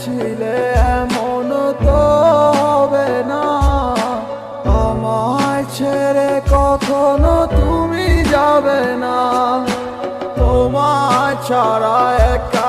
ছিলে এমন তো হবে না। আমায় ছেড়ে কখনো তুমি যাবে না। তোমায় ছাড়া একা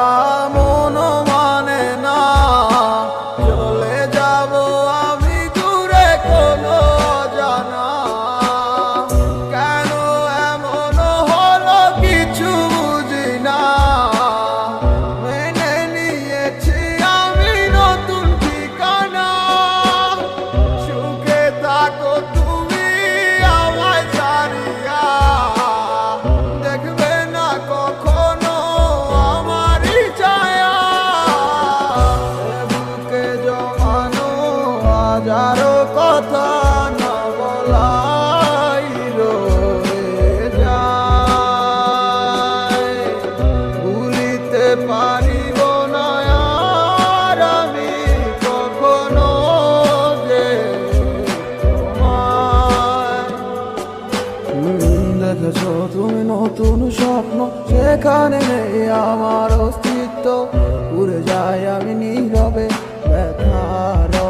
হাজারো কথা না বলাই রয়ে পারিব না আর আমি কখনো যে দেখেছ তুমি নতুন স্বপ্ন, সেখানে নেই আমার অস্তিত্ব। উড়ে যায় আমি নীরবে ব্যথার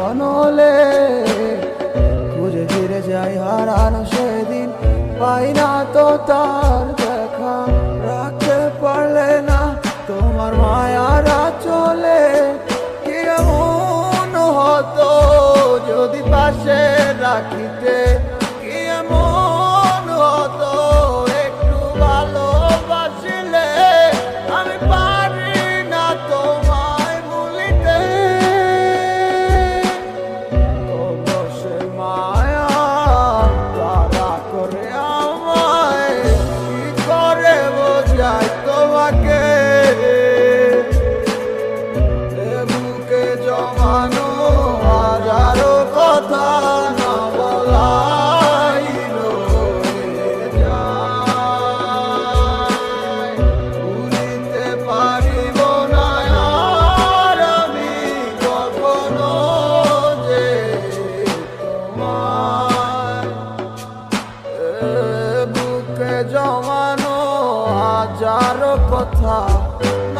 তার দেখা রাখতে পারলে না তোমার মায়ারা চলে। কেমন হতো যদি পাশে রাখিতে? life. Talk.